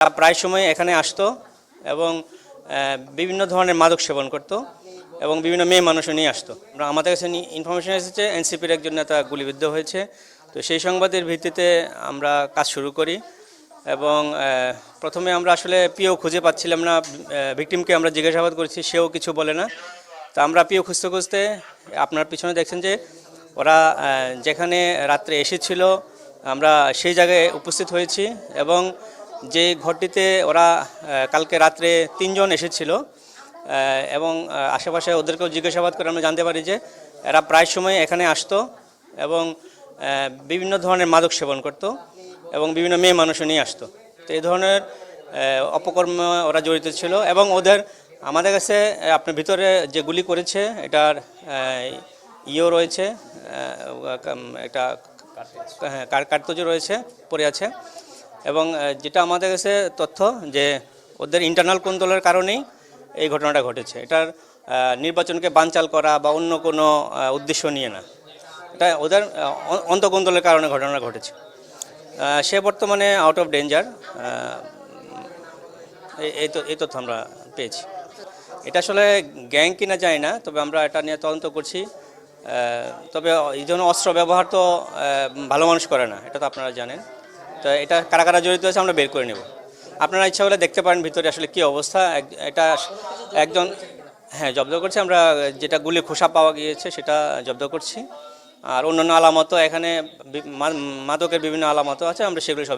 প্রায় সময় এখানে আসতো এবং বিভিন্ন ধরনের মাদক সেবন করতো এবং বিভিন্ন মেয়ে মানুষও নিয়ে আসতো। আমরা আমাদের কাছে ইনফরমেশন এসেছে এনসিপির একজন নেতা গুলিবিদ্ধ হয়েছে। তো সেই সংবাদের ভিত্তিতে আমরা কাজ শুরু করি এবং প্রথমে আমরা আসলে পিও খুঁজে পাচ্ছিলাম না ভিকটিমকে আমরা জিজ্ঞাসাবাদ করেছি, সেও কিছু বলে না। তো আমরা পিও খুঁজতে খুঁজতে আপনার পিছনে দেখছেন যে ওরা যেখানে রাত্রে এসেছিল, আমরা সেই জায়গায় উপস্থিত হয়েছি এবং যে ঘরটিতে ওরা কালকে রাত্রে তিনজন এসেছিল এবং আশেপাশে ওদেরকেও জিজ্ঞাসাবাদ করে আমরা জানতে পারি যে এরা প্রায় সময় এখানে আসতো এবং বিভিন্ন ধরনের মাদক সেবন করতো এবং বিভিন্ন মেয়ে মানুষও নিয়ে আসতো। তো এই ধরনের অপকর্ম ওরা জড়িত ছিল এবং ওদের, আমাদের কাছে আপনার ভিতরে যে গুলি করেছে, এটার ইও রয়েছে একটা হ্যাঁ কার কার্তুজও রয়েছে, পড়ে আছে। এবং যেটা আমাদের কাছে তথ্য যে ওদের ইন্টারনাল কোন্দলের কারণেই এই ঘটনাটা ঘটেছে। এটার নির্বাচনকে বানচাল করা বা অন্য কোনো উদ্দেশ্য নিয়ে না। এটা ওদের অন্তঃকোন্দলের কারণে ঘটনাটা ঘটেছে। সে বর্তমানে আউট অফ ডেঞ্জার এই তো, এই তথ্য আমরা পেয়েছি। এটা আসলে গ্যাং কিনা যায় না, তবে আমরা এটা নিয়ে তদন্ত করছি। তবে এই ধরনের অস্ত্র ব্যবহার তো ভালো মানুষ করে না, এটা তো আপনারা জানেন। তো এটা কারা কারা জড়িত আছে আমরা বের করে নেব। আপনারা ইচ্ছা হলে দেখতে পারেন ভিতরে আসলে কি অবস্থা। এটা একজন হ্যাঁ জব্দ করছি। আমরা যেটা গুলি খোসা পাওয়া গিয়েছে সেটা জব্দ করছি। আর অন্যান্য আলামতও এখানে মাদকের বিভিন্ন আলামতও আছে। আমরা সেগুলো সব